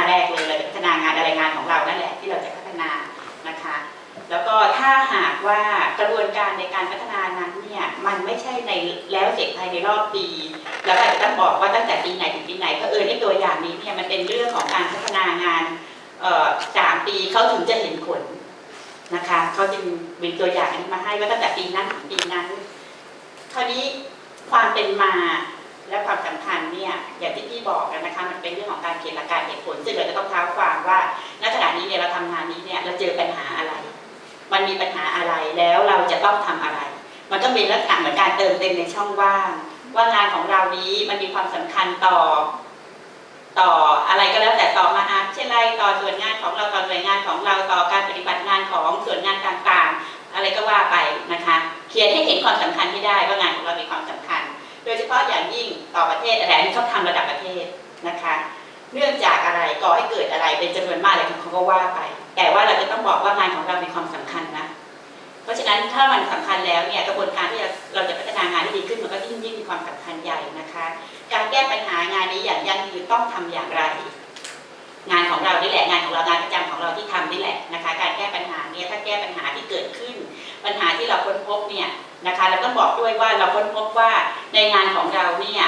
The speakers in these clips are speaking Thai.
าแรกเลยเราจะพัฒนางานอะไรงานของเรานั่นแหละที่เราจะพัฒนานะคะ แล้วก็ถ้าหากว่ากระบวนการในการพัฒนานั้นเนี่ยมันไม่ใช่ในแล้วเสร็จภายในรอบปีแล้วก็อาจจะต้องบอกว่าตั้งแต่ปีไหนถึงปีไหนเพราะเออในตัวอย่างนี้เนี่ยมันเป็นเรื่องของการพัฒนางานสามปีเขาถึงจะเห็นผลนะคะเขาจึงมีตัวอย่างอันนี้มาให้ว่าตั้งแต่ปีนั้นถึงปีนั้นคราวนี้ความเป็นมา และความสำคัญเนี่ยอย่างที่พี่บอกกันนะคะมันเป็นเรื่องของการเขียนหลักการเหตุผล ซึ่งเราจะต้องเท้าความว่าณขณะนี้เนี่ยเราทำงานนี้เนี่ยเราเจอปัญหาอะไร มันมีปัญหาอะไรแล้วเราจะต้องทำอะไร มันก็เป็นลักษณะเหมือนการเติมเต็มในช่องว่าง ว่างานของเรานี้มันมีความสำคัญต่อ ต่ออะไรก็แล้วแต่ต่อมาวิทยาลัยต่อส่วนงานของเราต่อหน่วยงานของเราต่อการปฏิบัติงานของส่วนงานต่างๆ อะไรก็ว่าไปนะคะ เขียนให้เห็นความสำคัญที่ได้ว่างานของเรามีความสำคัญ โดยเฉพาะอย่างยิ่งต่อประเทศอะไรนนี้เขาทำระดับประเทศนะคะ เนื่องจากอะไรก่อให้เกิดอะไรเป็นจำนวนมากอะไรเขาก็ว่าไป แต่ว่าเราจะต้องบอกว่างานของเรามีความสำคัญนะ เพราะฉะนั้นถ้ามันสำคัญแล้วเนี่ยกระบวนการที่เราจะพัฒนางานที่ดีขึ้นมันก็ยิ่งยิ่งมีความสำคัญใหญ่นะคะ การแก้ปัญหางานนี้อย่างยั่งยืนต้องทำอย่างไร งานของเรานี่แหละงานของเรางานประจำของเราที่ทำนี่แหละนะคะ การแก้ปัญหาเนี่ยถ้าแก้ปัญหาที่เกิดขึ้น ปัญหาที่เราค้นพบเนี่ยนะคะเราต้องบอกด้วยว่าเราค้นพบว่า ในงานของเราเนี่ย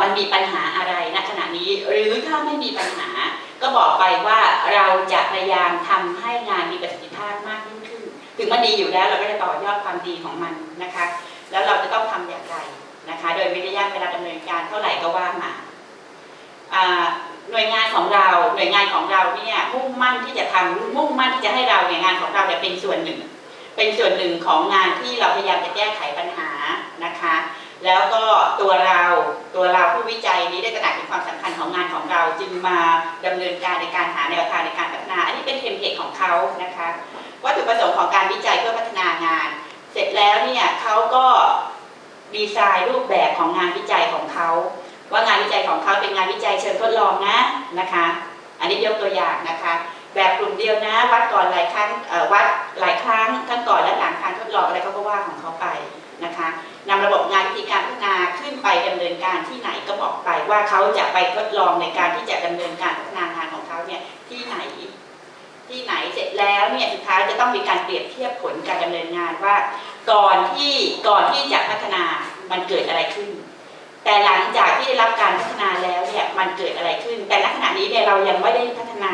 มันมีปัญหาอะไรณขณะนี้ หรือถ้าไม่มีปัญหา ก็บอกไปว่าเราจะพยายามทำให้งานมีประสิทธิภาพมากยิ่งขึ้น ถึงมันดีอยู่แล้วเราก็จะต่อยอดความดีของมันนะคะ แล้วเราจะต้องทำอย่างไรนะคะ โดยไม่ได้ยากเวลาดำเนินการเท่าไหร่ก็ว่ามาอ่าหน่วยงานของเราหน่วยงานของเราเนี่ยมุ่งมั่นที่จะทำมุ่งมั่นที่จะให้เราเนี่ยงานของเราเนี่ยเป็นส่วนหนึ่ง เป็นส่วนหนึ่งของงานที่เราพยายามจะแก้ไขปัญหานะคะ แล้วก็ตัวเราตัวเราผู้วิจัยนี้ได้ตระหนักถึงความสำคัญของงานของเราจึงมาดำเนินการในการหาแนวทางในการพัฒนา อันนี้เป็นเทมเพลตของเขานะคะวัตถุประสงค์ของการวิจัยเพื่อพัฒนางาน เสร็จแล้วเนี่ยเขาก็ดีไซน์รูปแบบของงานวิจัยของเขาว่างานวิจัยของเขาเป็นงานวิจัยเชิงทดลองนะนะคะ อันนี้ยกตัวอย่างนะคะ แบบกลุ่มเดียวนะ วัดก่อนหลายครั้งวัดหลายครั้งทั้งก่อนและหลังการทดลองอะไรเขาก็ว่าของเขาไปนะคะนำระบบ การที่ไหนก็บอกไปว่าเขาจะไปทดลองในการที่จะดำเนินการพัฒนางานของเขาเนี่ยที่ไหนที่ไหนเสร็จแล้วเนี่ยสุดท้ายจะต้องมีการเปรียบเทียบผลการดำเนินงานว่า ก่อนที่ก่อนที่จะพัฒนามันเกิดอะไรขึ้น แต่หลังจากที่ได้รับการพัฒนาแล้วเนี่ยมันเกิดอะไรขึ้น แต่ณขณะนี้เนี่ยเรายังไม่ได้พัฒนา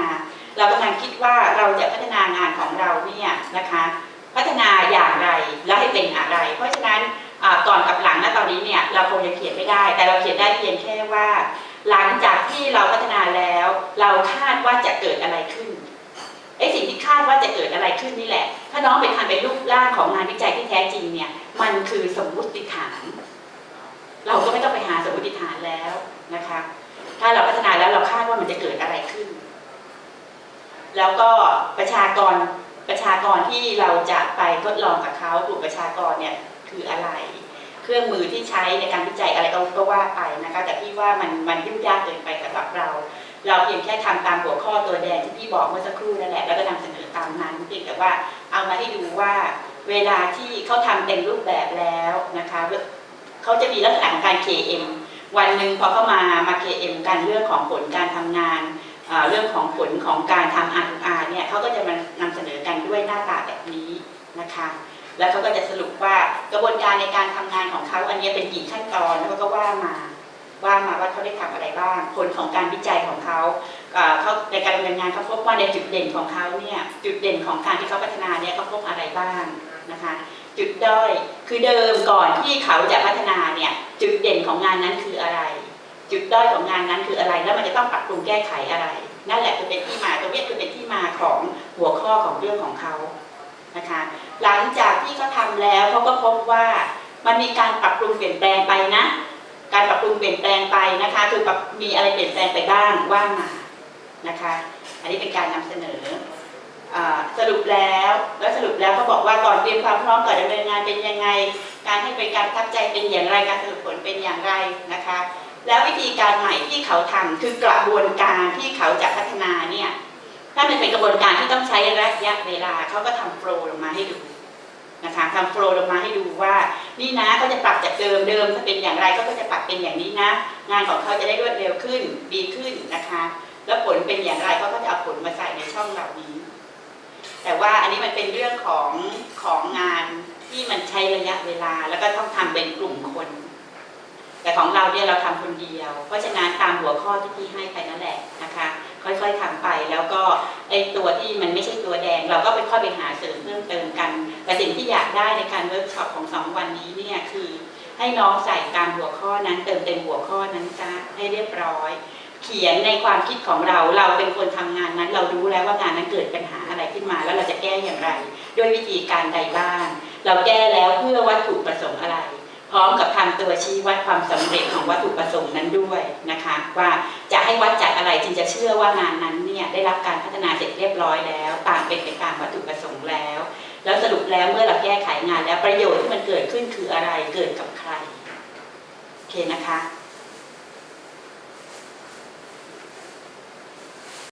เรากำลังคิดว่าเราจะพัฒนางานของเราเนี่ยนะคะ พัฒนาอย่างไรและให้เป็นอะไร เพราะฉะนั้น ก่อนกับหลังณตอนนี้เนี่ยเราคงจะเขียนไม่ได้ แต่เราเขียนได้เพียงแค่ว่า หลังจากที่เราพัฒนาแล้ว เราคาดว่าจะเกิดอะไรขึ้นไอ้สิ่งที่คาดว่าจะเกิดอะไรขึ้นนี่แหละ ถ้าน้องไปทำเป็นรูปร่างของงานวิจัยที่แท้จริงเนี่ย มันคือสมมุติฐาน เราก็ไม่ต้องไปหาสมมติฐานแล้วนะคะ ถ้าเราพัฒนาแล้วเราคาดว่ามันจะเกิดอะไรขึ้น แล้วก็ประชากรประชากรที่เราจะไปทดลองกับเขากลุ่มประชากรเนี่ย คืออะไร เครื่องมือที่ใช้ในการวิจัยอะไรก็ว่าไปนะคะแต่พี่ว่ามันมันยุ่งยากเกินไปสำหรับเรา เราเพียงแค่ทำตามหัวข้อตัวแดงที่พี่บอกเมื่อสักครู่นั่นแหละแล้วก็นำเสนอตามนั้นเพียงแต่ว่าเอามาให้ดูว่าเวลาที่เขาทำเต็มรูปแบบแล้วนะคะเขาจะมีลักษณะของการ KM วันหนึ่งพอเข้ามามา KM กันเรื่องของผลการทำงานเรื่องของผลของการทำ R2R เนี่ยเขาก็จะมานำเสนอกันด้วยหน้าตาแบบนี้นะคะ แล้วเขาก็จะสรุปว่ากระบวนการในการทำงานของเขาอันนี้เป็นกี่ขั้นตอนแล้วเขาก็ว่ามาว่ามาว่าเขาได้ทำอะไรบ้าง ผลของการวิจัยของเขาเขาในการดำเนินงานเขาพบว่าในจุดเด่นของเขาเนี่ยจุดเด่นของการที่เขาพัฒนาเนี่ยเขาพบอะไรบ้างนะคะจุดด้อยคือเดิมก่อนที่เขาจะพัฒนาเนี่ยจุดเด่นของงานนั้นคืออะไร จุดด้อยของงานนั้นคืออะไร แล้วมันจะต้องปรับปรุงแก้ไขอะไร นั่นแหละคือเป็นที่มาตรงนี้คือเป็นที่มาของหัวข้อของเรื่องของเขา นะคะ หลังจากที่เขาทำแล้วเขาก็พบว่ามันมีการปรับปรุงเปลี่ยนแปลงไปนะ การปรับปรุงเปลี่ยนแปลงไปนะคะ คือปรับมีอะไรเปลี่ยนแปลงไปบ้างว่ามานะคะ อันนี้เป็นการนำเสนออสรุปแล้วแล้วสรุปแล้วเขาบอกว่าก่อนเตรียมความพร้อมก่อนดำเนินงานเป็นยังไง การให้บริการทับใจเป็นอย่างไรการสรุปผลเป็นอย่างไรนะคะ แล้ววิธีการใหม่ที่เขาทำคือกระบวนการที่เขาจะพัฒนาเนี่ย ถ้ามันเป็นกระบวนการที่ต้องใช้ระยะเวลาเขาก็ทำโฟล์ลงมาให้ดูนะคะทำโฟล์ลงมาให้ดูว่า นี่นะเขาจะปรับจากเดิมเดิมถ้าเป็นอย่างไรเขาก็จะปรับเป็นอย่างนี้นะ งานของเขาจะได้รวดเร็วขึ้นดีขึ้นนะคะ แล้วผลเป็นอย่างไรเขาก็จะเอาผลมาใส่ในช่องเหล่านี้ แต่ว่าอันนี้มันเป็นเรื่องของของงานที่มันใช้ระยะเวลาแล้วก็ต้องทำเป็นกลุ่มคน แต่ของเราเนี่ยเราทำคนเดียว เพราะฉะนั้นตามหัวข้อที่พี่ให้ไปนั่นแหละ อยๆทำไป แล้วก็ไอตัวที่มันไม่ใช่ตัวแดง เราก็ไปค่อยไปหาเสริมเพิ่มเติมกัน แต่สิ่งที่อยากได้ในการเวิร์กช็อปของสองวันนี้เนี่ยคือให้น้องใส่ตามหัวข้อนั้นเติมเต็มหัวข้อนั้นซะให้เรียบร้อย เขียนในความคิดของเราเราเป็นคนทำงานนั้น เรารู้แล้วว่างานนั้นเกิดปัญหาอะไรขึ้นมา แล้วเราจะแก้อย่างไร ด้วยวิธีการใดบ้างเราแก้แล้วเพื่อวัตถุประสงค์อะไร ร้อมกับทำตัวชี้วัดความสำเร็จของวัตถุประสงค์นั้นด้วยนะคะ ว่าจะให้วัดจากอะไรจึงจะเชื่อว่างานนั้นเนี่ยได้รับการพัฒนาเสร็จเรียบร้อยแล้ว ตามเป็นไปตามวัตถุประสงค์แล้ว แล้วสรุปแล้วเมื่อเราแก้ไขงานแล้วประโยชน์ที่มันเกิดขึ้นคืออะไรเกิดกับใครโอเคนะคะ